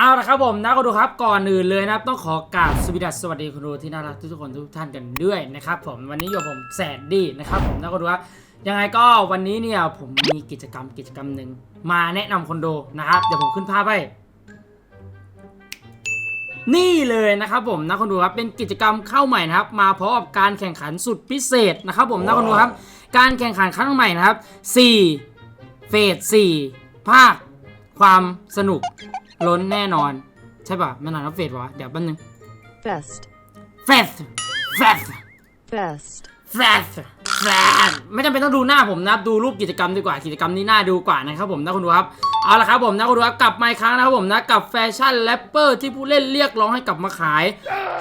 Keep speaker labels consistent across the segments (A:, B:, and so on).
A: เอาละครับผมนะคุณดูครับก่อนอื่นเลยนะครับ ต้องขอกราบสวัสดีสวัสดีคุณดูที่น่ารักทุกๆคนทุกท่านกันด้วยนะครับผมวันนี้อยู่ผมแสนดีนะครับผมนะคุณดูครับยังไงก็วันนี้เนี่ยผมมีกิจกรรมกิจกรรมหนึ่งมาแนะนำคนดูนะครับเดี๋ยวผมขึ้นภาพให้นี่เลยนะครับผมนะคนดูครับเป็นกิจกรรมเข้าใหม่นะครับ มาพร้อมกับการแข่งขันสุดพิเศษนะครับผมนะคนดูครับ การแข่งขันครั้งใหม่นะครับ4เฟส4ภาคความสนุก ล้นแน่นอน ใช่ป่ะ มันอ่านว่าเฟสวะ เดี๋ยวแป๊บนึง
B: Fest.
A: เฟสเฟส
B: Fest.
A: แฟลชแฟลชไม่จำเป็นต้องดูหน้าผมนะครับ ดูรูปกิจกรรมดีกว่า กิจกรรมนี้น่าดูกว่านะครับผมนะคุณดูครับ เอาละครับผมนะคุณดูครับกลับมาอีกครั้งนะครับผมนะกับแฟชั่นแรปเปอร์ที่ผู้เล่นเรียกร้องให้กลับมาขาย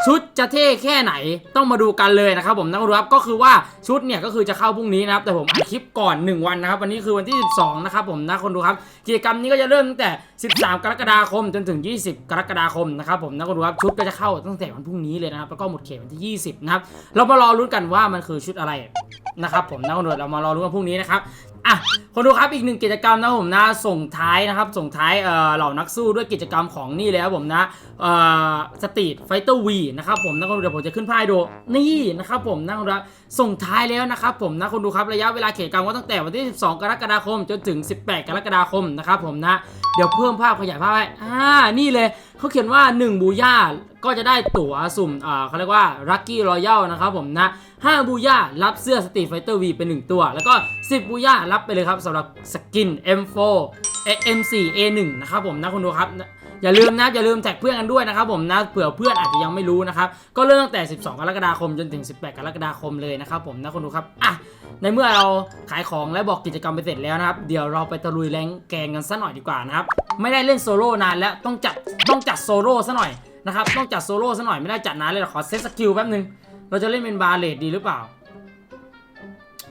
A: ชุดจะเท่แค่ไหนต้องมาดูกันเลยนะครับผมนะคุณดูครับก็คือว่าชุดเนี่ยก็คือจะเข้าพรุ่งนี้นะครับแต่ผมอัดคลิปก่อน 1 วันนะครับวันนี้คือวันที่ 12 นะครับผมนะคนดูครับกิจกรรมนี้ก็จะเริ่มตั้งแต่ 13 กรกฎาคมจนถึง 20 กรกฎาคมนะครับผมนะคนดูครับชุดก็จะเข้าตั้งแต่วันพรุ่งนี้เลยนะครับแล้วก็หมดเขตวันที่ 20นะครับเรามารอรุ้นกันว่ามันคือชุดอะไรนะครับผมนะคนดูเรามารอรู้กันพรุ่งนี้นะครับอะ คนดูครับอีกหนึ่งกิจกรรมนะผมนะส่งท้ายนะครับส่งท้ายเหล่านักสู้ด้วยกิจกรรมของนี่เลยครับผมนะสตรีทไฟเตอร์วีนะครับผมนะคนดูเดี๋ยวผมจะขึ้นภาพให้ดูนี่นะครับผมนะคนดูส่งท้ายแล้วนะครับผมนะคนดูครับระยะเวลากิจกรรมก็ตั้งแต่วันที่ 12 กรกฎาคม จนถึง 18 กรกฎาคมนะครับผมนะเดี๋ยวเพิ่มภาพขยายภาพให้อ่านี่เลยเขาเขียนว่า 1 บูย่าก็จะได้ตั๋วสุ่มเขาเรียกว่า Lucky Royal นะครับผมนะ5บูย่ารับเสื้อ Street Fighter V เป็น1ตัว แล้วก็ 10 บูย่ารับไปเลยครับสำหรับสกิน M4 M4 A1 นะครับผมนะคุณดูครับอย่าลืมนะอย่าลืมแท็กเพื่อนกันด้วยนะครับผมนะเผื่อเพื่อนอาจจะยังไม่รู้นะครับก็เริ่มตั้งแต่ 12 กรกฎาคมจนถึง 18 กรกฎาคมเลยนะครับผมนะคุณดูครับอะในเมื่อเราขายของและบอกกิจกรรมไปเสร็จแล้วนะครับเดี๋ยวเราไปตะลุยแรงแกงกันซะหน่อยดีกว่านะครับไม่ได้เล่นโซโล่นานแล้วต้องจัดต้องจัดโซโล่ซะหน่อยนะครับต้องจัดโซโล่ซะหน่อยไม่ได้จัดนานเลยเดี๋ยวขอเซตสกิลแป๊บนึงเราจะเล่นเป็นบาเลดดีหรือเปล่า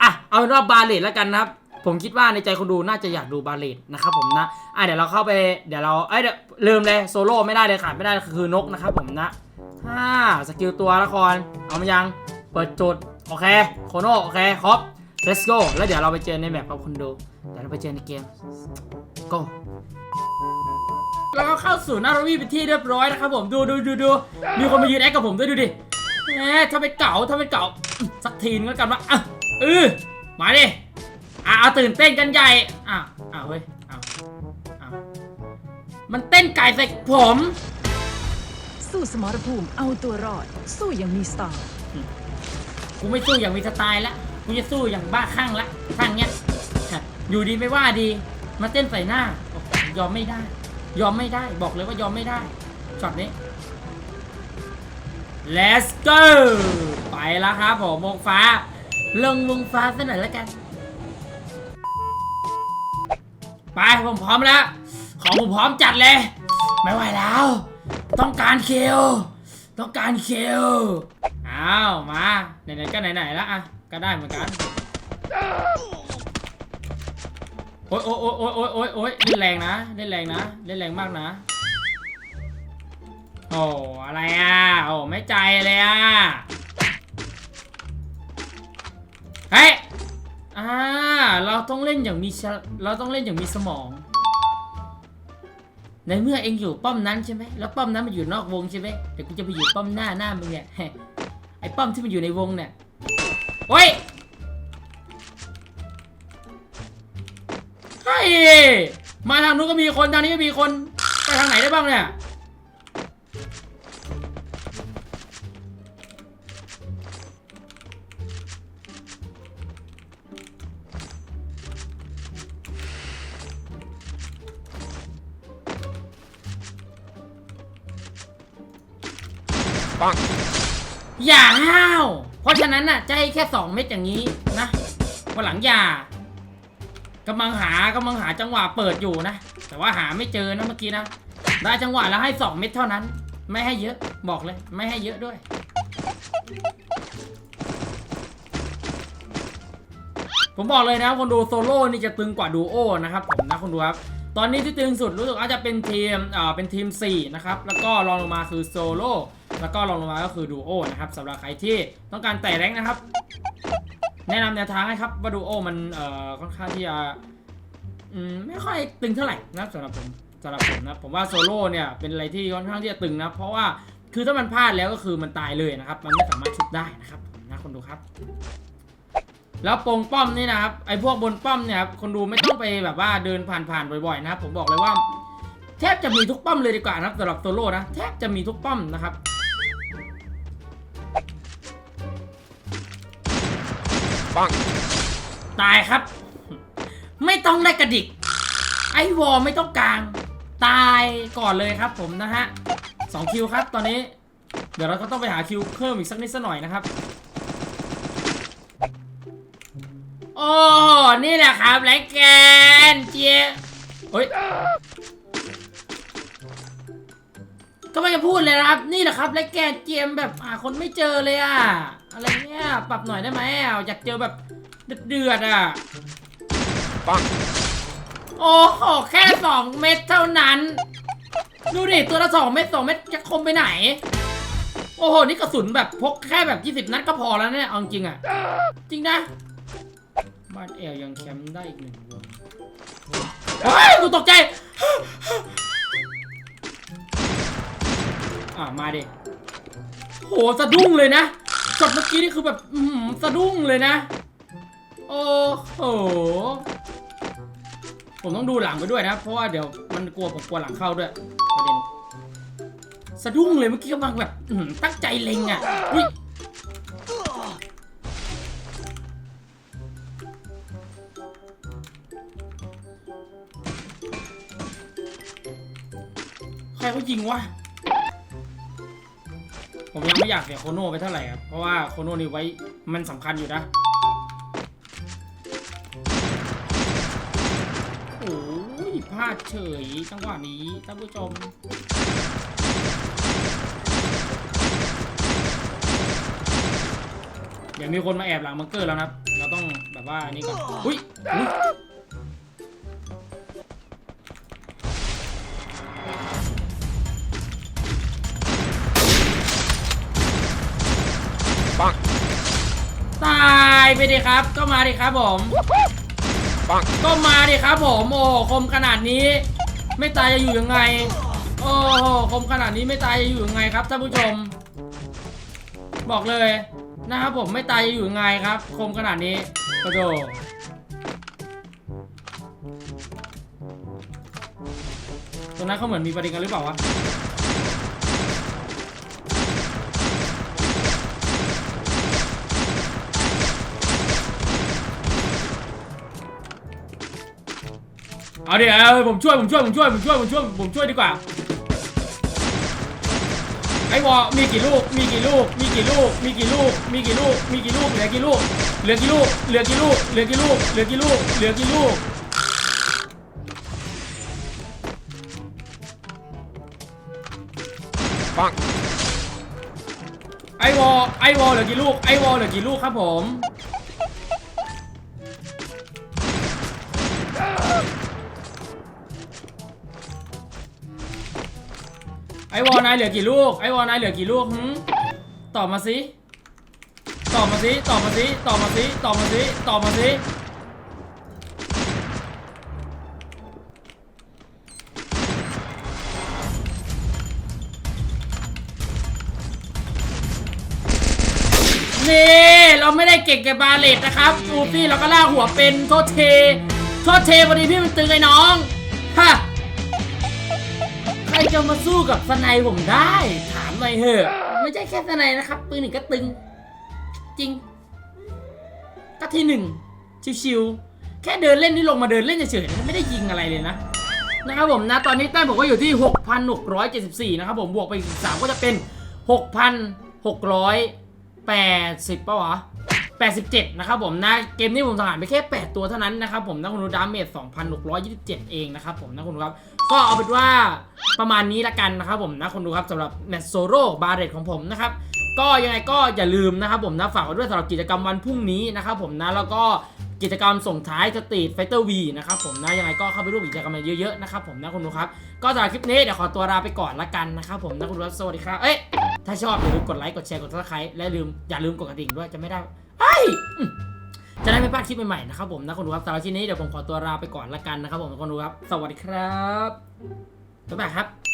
A: อะเอาเป็นว่าบาเลดแล้วกันนะครับ ผมคิดว่าในใจคนดูน่าจะอยากดูบาเลดนะครับผมนะอะเดี๋ยวเราเข้าไปเดี๋ยวเราเอ้ยเดี๋ยวลืมเลยโซโล่ไม่ได้เลยขาดไม่ได้คือนกนะครับผมนะห้าสกิลตัวละครเอามายังเปิดจุดโอเคโคโนโอเคครับ let's go แล้วเดี๋ยวเราไปเจอในแมปกับคนดูเดี๋ยวเราไปเจอในเกม go แล้วก็เข้าสู่หน้าโรบี้เป็นที่เรียบร้อยนะครับผมดูดูดูดูมีคนมายืนแอคกับผมด้วยดูดิแหมถ้าเป็นเก่าถ้าเป็นเก่าสักทีนึงแล้วกันว่าอะเออมาดิ อะเอาตื่นเต้นกันใหญ่อะอะเว้ยอะอะมันเต้นไก่ใส่ผม
B: สู้สมรภูมิเอาตัวรอด สู้อย่างมีสไตล์
A: กูไม่สู้อย่างมีสไตล์ละกูจะสู้อย่างบ้าคลั่งละคลั่งเนี้ยฮะอยู่ดีไม่ว่าดี มาเต้นใส่หน้าโอ้โหยอมไม่ได้ ยอมไม่ได้ บอกเลยว่ายอมไม่ได้ช็อตนี้ let's go ไปแล้วครับผมวงฟ้า ลงวงฟ้าซะหน่อยแล้วกัน ไปผมพร้อมแล้ว ของผมพร้อมจัดเลย ไม่ไหวแล้ว ต้องการคิวต้องการคิวอ้าวมาไหนๆก็ไหนๆแล้วอะก็ได้เหมือนกันโอ๊ยโอ๊ยโอ๊ยโอ๊ยโอ๊ยโอ๊ยเล่นแรงนะเล่นแรงนะเล่นแรงมากนะโอ้อะไรอะโอ้ไม่ใจเลยอะ อ่า เราต้องเล่นอย่างมีชะเราต้องเล่นอย่างมีสมอง ในเมื่อเองอยู่ป้อมนั้นใช่ไหมแล้วป้อมนั้นมันอยู่นอกวงใช่ไหมเดี๋ยวกูจะไปอยู่ป้อมหน้าหน้ามึงเนี่ยไอ้ป้อมที่มันอยู่ในวงเนี่ยโอ้ยเฮ้ยมาทางนู้นก็มีคนทางนี้ก็มีคนไปทางไหนได้บ้างเนี่ย อย่าห้าว เพราะฉะนั้นน่ะจะให้แค่2เม็ดอย่างนี้นะวันหลังอย่ากำลังหากำลังหาจังหวะเปิดอยู่นะ แต่ว่าหาไม่เจอนะเมื่อกี้นะ ได้จังหวะแล้วให้2เม็ดเท่านั้น ไม่ให้เยอะ บอกเลย ไม่ให้เยอะด้วย ผมบอกเลยนะคนดูโซโล่นี่จะตึงกว่าดูโอนะครับผมนะคนดูครับ ตอนนี้ที่ตึงสุดรู้สึกว่าจะเป็นทีม อ่า เป็นทีม 4 นะครับ แล้วก็รองลงมาคือโซโล่ แล้วก็รองลงมาก็คือดูโอนะครับสำหรับใครที่ต้องการไต่แรงนะครับ แนะนำแนวทางให้ครับว่าดูโอมันเอ่อค่อนข้างที่จะไม่ค่อยตึงเท่าไหร่นะสำหรับผมสำหรับผมนะผมว่าโซโล่เนี่ยเป็นอะไรที่ค่อนข้างที่จะตึงนะ เพราะว่าคือถ้ามันพลาดแล้วก็คือมันตายเลยนะครับ มันไม่สามารถชุบได้นะครับนะคนดูครับ แล้วปงป้อมนี่นะครับไอ้พวกบนป้อมเนี่ยครับคนดูไม่ต้องไปแบบว่าเดินผ่านๆบ่อยๆนะครับผมบอกเลยว่าแทบจะมีทุกป้อมเลยดีกว่านะครับสำหรับโซโล่นะแทบจะมีทุกป้อมนะครับ
C: ปัง
A: ตายครับ ไม่ต้องได้กระดิก ไอวอลไม่ต้องกลาง ตายก่อนเลยครับผมนะฮะสองคิวครับตอนนี้ เดี๋ยวเราก็ต้องไปหาคิวเพิ่มอีกสักนิดสักหน่อยนะครับโอ้นี่แหละครับไรแกนเจียเฮ้ยก็ไม่จะพูดเลยนะครับ นี่แหละครับไรแกนเจียมแบบหาคนไม่เจอเลยอะ อะไรเนี่ย ปรับหน่อยได้ไหมอะอยากเจอแบบเดือดๆอะ
C: ปัง
A: โอ้โหแค่สองเม็ดเท่านั้น ดูดิ ตัวละสองเม็ดสองเม็ดจะคมไปไหน โอ้โห นี่กระสุนแบบพกแค่แบบ 20 นัดก็พอแล้วเนี่ยเอาจริงอะ จริงนะ บ้านแอลยังแคมป์ได้อีกหนึ่งวงเฮ้ยกูตกใจ อ่ามาดิโหสะดุ้งเลยนะ ช็อตเมื่อกี้นี่คือแบบอื้อหือสะดุ้งเลยนะ โอ้โห ผมต้องดูหลังไปด้วยนะ เพราะว่าเดี๋ยวมันกลัวผมกลัวหลังเข้าด้วยประเด็นสะดุ้งเลยเมื่อกี้กำลังแบบอื้อหือตั้งใจเล็งอะอุ้ยใครเขายิงวะ ผมยังไม่อยากเสียโคโน่ไปเท่าไหร่ครับ เพราะว่าโคโน่นี่ไว้มันสำคัญอยู่นะ โอ้ยพลาดเฉยจังหวะนี้ท่านผู้ชมเดี๋ยวมีคนมาแอบหลังบังเกอร์แล้วนะครับ เราต้องแบบว่าอันนี้ก่อน อุ้ย ไปดิครับ ก็มาดิครับผม
C: ปัง
A: ก็มาดิครับผมโอ้โคมขนาดนี้ ไม่ตายจะอยู่ยังไง โอ้โหคมขนาดนี้ไม่ตายจะอยู่ยังไงครับท่านผู้ชม บอกเลยนะครับผมไม่ตายจะอยู่ยังไงครับ คมขนาดนี้กระโดดตรงนั้นเขาเหมือนมีประเด็นกันหรือเปล่าวะ เอาเดี๋ยวผมช่วยผมช่วยผมช่วยผมช่วยผมช่วยผมช่วยดีกว่าไอ้วอมีกี่ลูก มีกี่ลูก มีกี่ลูก มีกี่ลูก มีกี่ลูก มีกี่ลูก เหลือกี่ลูก เหลือกี่ลูก เหลือกี่ลูก เหลือกี่ลูก เหลือกี่ลูก เหลือกี่ลูก
C: ปัง
A: ไอวอไอวอเหลือกี่ลูก ไอวอเหลือกี่ลูกครับผม ไอวอนายเหลือกี่ลูก ไอวอนายเหลือกี่ลูกหืมตอบมาสิ ตอบมาสิ ตอบมาสิ ตอบมาสิ ตอบมาสิ ตอบมาสิ นี่ เราไม่ได้เก่งแก่บาเลตนะครับอูฟี่เราก็ล่าหัวเป็นโทษเท โทษเทพอดีพี่มันตึงไอ้น้อง ฮะ ครจะมาสู้กับสไนผมได้ ถามหน่อยเถอะ ไม่ใช่แค่สไนนะครับ ปืนหนึ่งก็ตึง จริง ก็ที่หนึ่งชิวๆ แค่เดินเล่นนี่ลงมาเดินเล่นเฉยๆ ไม่ได้ยิงอะไรเลยนะ นะครับผมนะ ตอนนี้แต้มผมก็อยู่ที่ 6,674 นะครับผมบวกไปอีก3ก็จะเป็น 6,680ป่าวะ 87 นะครับผมนะเกมนี้ผมสังหารไปแค่ 8 ตัวเท่านั้นนะครับผมนะคุณดูดาเมจ2,627 เองนะครับผมนะคุณดูครับ ก็เอาเป็นว่าประมาณนี้ละกันนะครับผมนะคุณดูครับสำหรับแมตโซโร่บาเรตของผมนะครับก็ยังไงก็อย่าลืมนะครับผมนะฝากไว้ด้วยสำหรับกิจกรรมวันพรุ่งนี้นะครับผมนะแล้วก็กิจกรรมส่งท้ายสตรีทไฟเตอร์วีนะครับผมนะยังไงก็เข้าไปร่วมกิจกรรมกันเยอะๆนะครับผมนะคุณดูครับก็สำหรับคลิปนี้เดี๋ยวขอตัวลาไปก่อนละกันนะครับผมนะคุณดูครับสวัสดีครับเอ้ยถ้าชอบอย่าลืมกดไลค์กดแชร์กดซับสไครต์และลืมอย่าลืมกดกระดิ่งด้วยจะไม่ได้ เฮ้ยอืมจะได้ไม่พลาดคลิปใหม่ๆนะครับผมนะคุณดูครับสำหรับคลิปนี้เดี๋ยวผมขอตัวลาไปก่อนละกันนะครับผมนะคุณดูครับ สวัสดีครับบ๊ายบายครับ